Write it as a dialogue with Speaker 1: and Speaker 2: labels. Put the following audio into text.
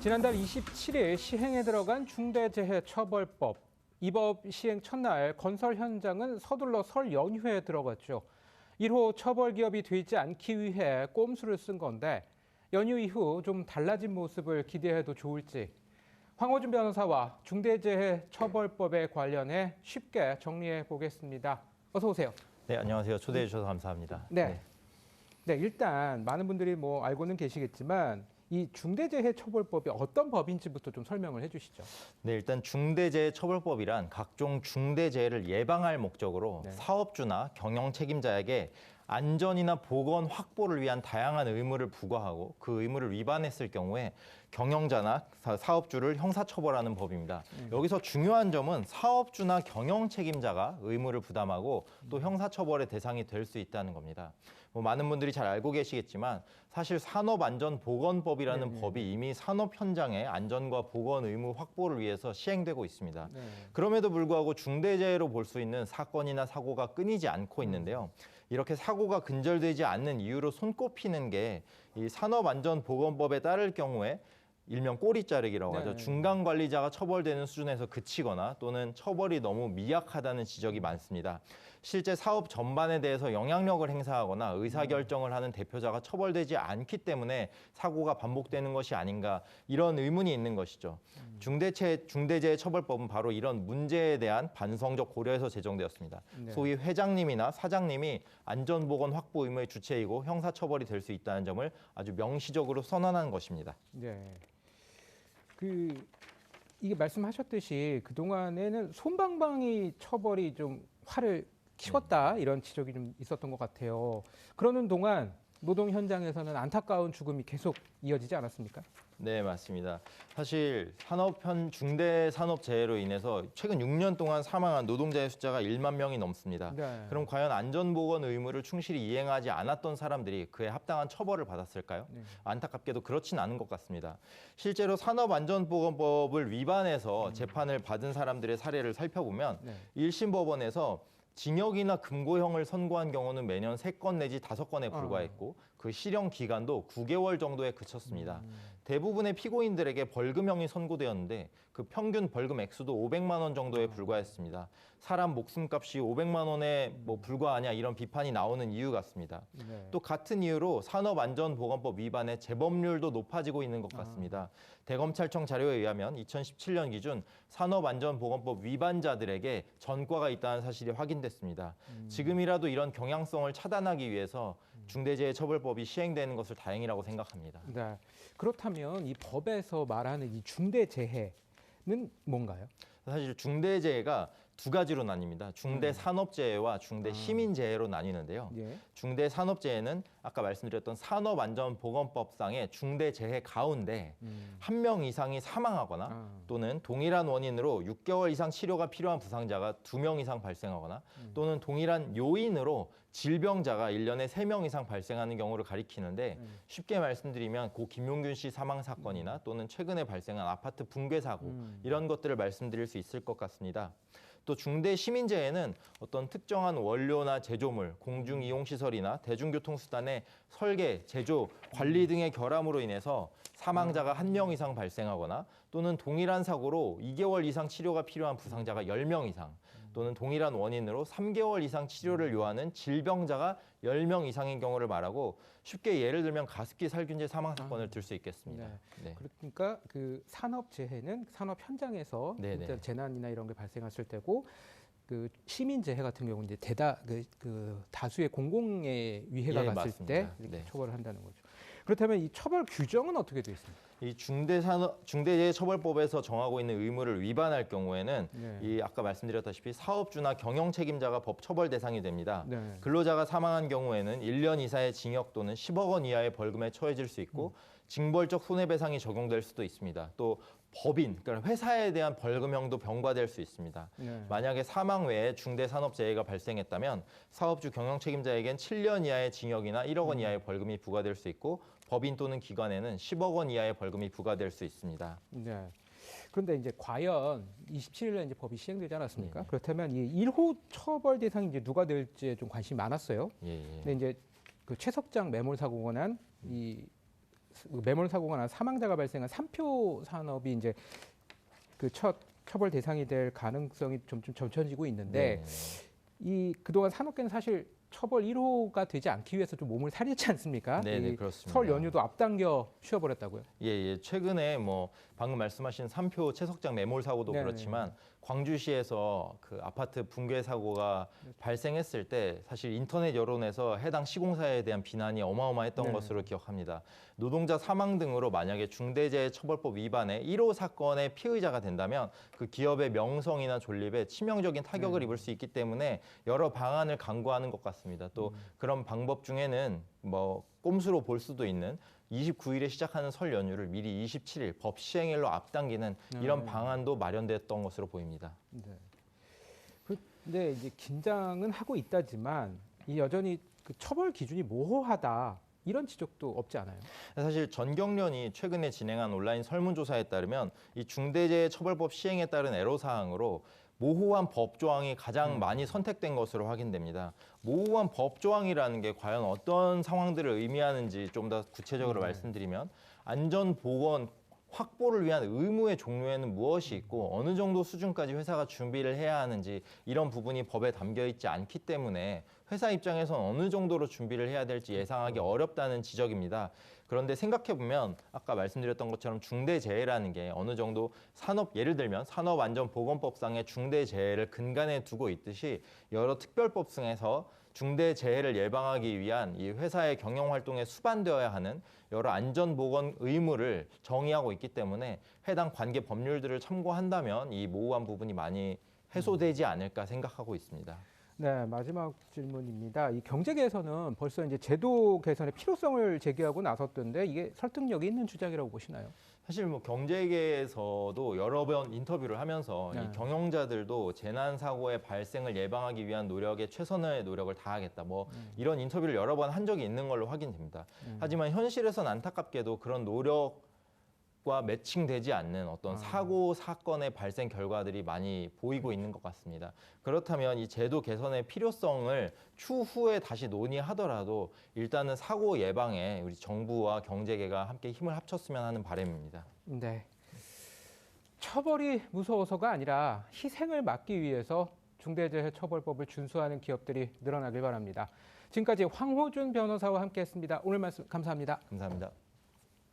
Speaker 1: 지난달 27일 시행에 들어간 중대재해처벌법. 이 법 시행 첫날 건설 현장은 서둘러 설 연휴에 들어갔죠. 1호 처벌 기업이 되지 않기 위해 꼼수를 쓴 건데 연휴 이후 좀 달라진 모습을 기대해도 좋을지 황호준 변호사와 중대재해처벌법에 관련해 쉽게 정리해 보겠습니다. 어서 오세요.
Speaker 2: 네, 안녕하세요. 초대해 주셔서 감사합니다.
Speaker 1: 네. 네, 일단 많은 분들이 뭐 알고는 계시겠지만 이 중대재해처벌법이 어떤 법인지부터 좀 설명을 해주시죠.
Speaker 2: 네, 일단 중대재해처벌법이란 각종 중대재해를 예방할 목적으로
Speaker 1: 네.
Speaker 2: 사업주나 경영 책임자에게 안전이나 보건 확보를 위한 다양한 의무를 부과하고 그 의무를 위반했을 경우에 경영자나 사- 사업주를 형사처벌하는 법입니다. 여기서 중요한 점은 사업주나 경영 책임자가 의무를 부담하고 또 형사처벌의 대상이 될 수 있다는 겁니다. 뭐 많은 분들이 잘 알고 계시겠지만 사실 산업안전보건법이라는 법이 이미 산업 현장의 안전과 보건 의무 확보를 위해서 시행되고 있습니다.
Speaker 1: 네.
Speaker 2: 그럼에도 불구하고 중대재해로 볼 수 있는 사건이나 사고가 끊이지 않고 있는데요. 이렇게 사고가 근절되지 않는 이유로 손꼽히는 게 이 산업안전보건법에 따를 경우에 일명 꼬리 자르기라고 하죠.
Speaker 1: 네.
Speaker 2: 중간 관리자가 처벌되는 수준에서 그치거나 또는 처벌이 너무 미약하다는 지적이 많습니다. 실제 사업 전반에 대해서 영향력을 행사하거나 의사결정을 하는 대표자가 처벌되지 않기 때문에 사고가 반복되는 것이 아닌가 이런 의문이 있는 것이죠. 중대체 중대재해처벌법은 바로 이런 문제에 대한 반성적 고려에서 제정되었습니다.
Speaker 1: 네.
Speaker 2: 소위 회장님이나 사장님이 안전보건 확보 의무의 주체이고 형사처벌이 될 수 있다는 점을 아주 명시적으로 선언한 것입니다.
Speaker 1: 네. 그 이게 말씀하셨듯이 그 동안에는 솜방방이 처벌이 좀 화를 키웠다 이런 지적이 좀 있었던 것 같아요. 그러는 동안 노동 현장에서는 안타까운 죽음이 계속 이어지지 않았습니까?
Speaker 2: 네, 맞습니다. 사실 산업 현 중대 산업 재해로 인해서 최근 6년 동안 사망한 노동자의 숫자가 1만 명이 넘습니다.
Speaker 1: 네.
Speaker 2: 그럼 과연 안전보건 의무를 충실히 이행하지 않았던 사람들이 그에 합당한 처벌을 받았을까요?
Speaker 1: 네.
Speaker 2: 안타깝게도 그렇진 않은 것 같습니다. 실제로 산업안전보건법을 위반해서 재판을 받은 사람들의 사례를 살펴보면
Speaker 1: 네.
Speaker 2: 일 1심 법원에서 징역이나 금고형을 선고한 경우는 매년 3건 내지 5건에 불과했고 그 실형 기간도 9개월 정도에 그쳤습니다. 대부분의 피고인들에게 벌금형이 선고되었는데 그 평균 벌금 액수도 500만 원 정도에 불과했습니다. 사람 목숨값이 500만 원에 뭐 불과하냐 이런 비판이 나오는 이유 같습니다.
Speaker 1: 네.
Speaker 2: 또 같은 이유로 산업안전보건법 위반의 재범률도 높아지고 있는 것 같습니다. 대검찰청 자료에 의하면 2017년 기준 산업안전보건법 위반자들에게 전과가 있다는 사실이 확인됐습니다. 지금이라도 이런 경향성을 차단하기 위해서 중대재해처벌법이 시행되는 것을 다행이라고 생각합니다.
Speaker 1: 네. 그렇다면 이 법에서 말하는 이 중대재해는 뭔가요?
Speaker 2: 사실 중대재해가 두 가지로 나뉩니다. 중대 산업재해와 중대 시민재해로 나뉘는데요.
Speaker 1: 예.
Speaker 2: 중대 산업재해는 아까 말씀드렸던 산업안전보건법상의 중대재해 가운데 한명 이상이 사망하거나
Speaker 1: 아.
Speaker 2: 또는 동일한 원인으로 6개월 이상 치료가 필요한 부상자가 두 명 이상 발생하거나 또는 동일한 요인으로 질병자가 일년에 세 명 이상 발생하는 경우를 가리키는데 쉽게 말씀드리면 고 김용균 씨 사망 사건이나 또는 최근에 발생한 아파트 붕괴 사고 이런 것들을 말씀드릴 수 있을 것 같습니다. 또 중대 시민재해는 어떤 특정한 원료나 제조물, 공중 이용 시설이나 대중교통 수단의 설계, 제조, 관리 등의 결함으로 인해서 사망자가 한 명 이상 발생하거나 또는 동일한 사고로 2개월 이상 치료가 필요한 부상자가 10명 이상 또는 동일한 원인으로 3개월 이상 치료를 요하는 질병자가 10명 이상인 경우를 말하고 쉽게 예를 들면 가습기 살균제 사망 사건을 들 수 있겠습니다. 네.
Speaker 1: 그러니까 그 산업 재해는 산업 현장에서
Speaker 2: 네네.
Speaker 1: 진짜 재난이나 이런 게 발생했을 때고 그 시민 재해 같은 경우는 이제 대다 그, 그 다수의 공공의 위해가
Speaker 2: 예,
Speaker 1: 갔을
Speaker 2: 맞습니다.
Speaker 1: 때
Speaker 2: 네.
Speaker 1: 처벌을 한다는 거죠. 그렇다면 이 처벌 규정은 어떻게 되어 있습니까?
Speaker 2: 이 중대산업 중대재해처벌법에서 정하고 있는 의무를 위반할 경우에는
Speaker 1: 네.
Speaker 2: 이 아까 말씀드렸다시피 사업주나 경영 책임자가 법 처벌 대상이 됩니다.
Speaker 1: 네.
Speaker 2: 근로자가 사망한 경우에는 1년 이상의 징역 또는 10억 원 이하의 벌금에 처해질 수 있고 징벌적 손해배상이 적용될 수도 있습니다. 또 법인, 그러니까 회사에 대한 벌금형도 병과될 수 있습니다.
Speaker 1: 네.
Speaker 2: 만약에 사망 외에 중대산업재해가 발생했다면 사업주 경영 책임자에겐 7년 이하의 징역이나 1억 원 이하의 벌금이 부과될 수 있고 법인 또는 기관에는 10억 원 이하의 벌금이 부과될 수 있습니다.
Speaker 1: 네. 그런데 이제 과연 27일에 이제 법이 시행되지 않았습니까?
Speaker 2: 네.
Speaker 1: 그렇다면 이 1호 처벌 대상이 이제 누가 될지에 좀 관심이 많았어요.
Speaker 2: 예, 예.
Speaker 1: 근데 이제 그 최석장 매몰 사고가 난이 매몰 사고가 나 사망자가 발생한 삼표 산업이 이제 그 첫 처벌 대상이 될 가능성이 점점 점쳐지고 있는데
Speaker 2: 네.
Speaker 1: 이 그동안 산업계는 사실 처벌 1호가 되지 않기 위해서 좀 몸을 살렸지 않습니까?
Speaker 2: 네, 네,
Speaker 1: 이
Speaker 2: 그렇습니다.
Speaker 1: 설 연휴도 앞당겨 쉬어버렸다고요.
Speaker 2: 예, 예. 최근에 뭐 방금 말씀하신 삼표 채석장 매몰 사고도
Speaker 1: 네네.
Speaker 2: 그렇지만 광주시에서 그 아파트 붕괴 사고가 발생했을 때 사실 인터넷 여론에서 해당 시공사에 대한 비난이 어마어마했던
Speaker 1: 네네.
Speaker 2: 것으로 기억합니다. 노동자 사망 등으로 만약에 중대재해처벌법 위반의 1호 사건의 피의자가 된다면 그 기업의 명성이나 존립에 치명적인 타격을
Speaker 1: 네.
Speaker 2: 입을 수 있기 때문에 여러 방안을 강구하는 것 같습니다. 또
Speaker 1: 음.
Speaker 2: 그런 방법 중에는 뭐 꼼수로 볼 수도 있는 29일에 시작하는 설 연휴를 미리 27일 법 시행일로 앞당기는 이런
Speaker 1: 네.
Speaker 2: 방안도 마련됐던 것으로 보입니다.
Speaker 1: 네. 근데 이제 긴장은 하고 있다지만 이 여전히 그 처벌 기준이 모호하다 이런 지적도 없지 않아요.
Speaker 2: 사실 전경련이 최근에 진행한 온라인 설문조사에 따르면 이 중대재해처벌법 시행에 따른 애로사항으로 모호한 법 조항이 가장
Speaker 1: 음.
Speaker 2: 많이 선택된 것으로 확인됩니다. 모호한 법 조항이라는 게 과연 어떤 상황들을 의미하는지 좀 더 구체적으로
Speaker 1: 네.
Speaker 2: 말씀드리면 안전 보건 확보를 위한 의무의 종류에는 무엇이 있고 어느 정도 수준까지 회사가 준비를 해야 하는지 이런 부분이 법에 담겨 있지 않기 때문에 회사 입장에선 어느 정도로 준비를 해야 될지 예상하기 어렵다는 지적입니다. 그런데 생각해 보면 아까 말씀드렸던 것처럼 중대재해라는 게 어느 정도 산업 예를 들면 산업안전보건법상의 중대재해를 근간에 두고 있듯이 여러 특별법 등에서 중대재해를 예방하기 위한 이 회사의 경영 활동에 수반되어야 하는 여러 안전보건 의무를 정의하고 있기 때문에 해당 관계 법률들을 참고한다면 이 모호한 부분이 많이 해소되지 않을까 생각하고 있습니다.
Speaker 1: 네, 마지막 질문입니다. 이 경제계에서는 벌써 이제 제도 개선의 필요성을 제기하고 나섰던데 이게 설득력이 있는 주장이라고 보시나요?
Speaker 2: 사실 뭐 경제계에서도 여러 번 인터뷰를 하면서
Speaker 1: 네.
Speaker 2: 이 경영자들도 재난 사고의 발생을 예방하기 위한 노력에 최선의 노력을 다하겠다. 뭐 이런 인터뷰를 여러 번 한 적이 있는 걸로 확인됩니다.
Speaker 1: 음.
Speaker 2: 하지만 현실에선 안타깝게도 그런 노력 과 매칭되지 않는 어떤
Speaker 1: 아.
Speaker 2: 사고 사건의 발생 결과들이 많이 보이고 있는 것 같습니다. 그렇다면 이 제도 개선의 필요성을 추후에 다시 논의하더라도 일단은 사고 예방에 우리 정부와 경제계가 함께 힘을 합쳤으면 하는 바람입니다.
Speaker 1: 네. 처벌이 무서워서가 아니라 희생을 막기 위해서 중대재해처벌법을 준수하는 기업들이 늘어나길 바랍니다. 지금까지 황호준 변호사와 함께했습니다. 오늘 말씀 감사합니다.
Speaker 2: 감사합니다.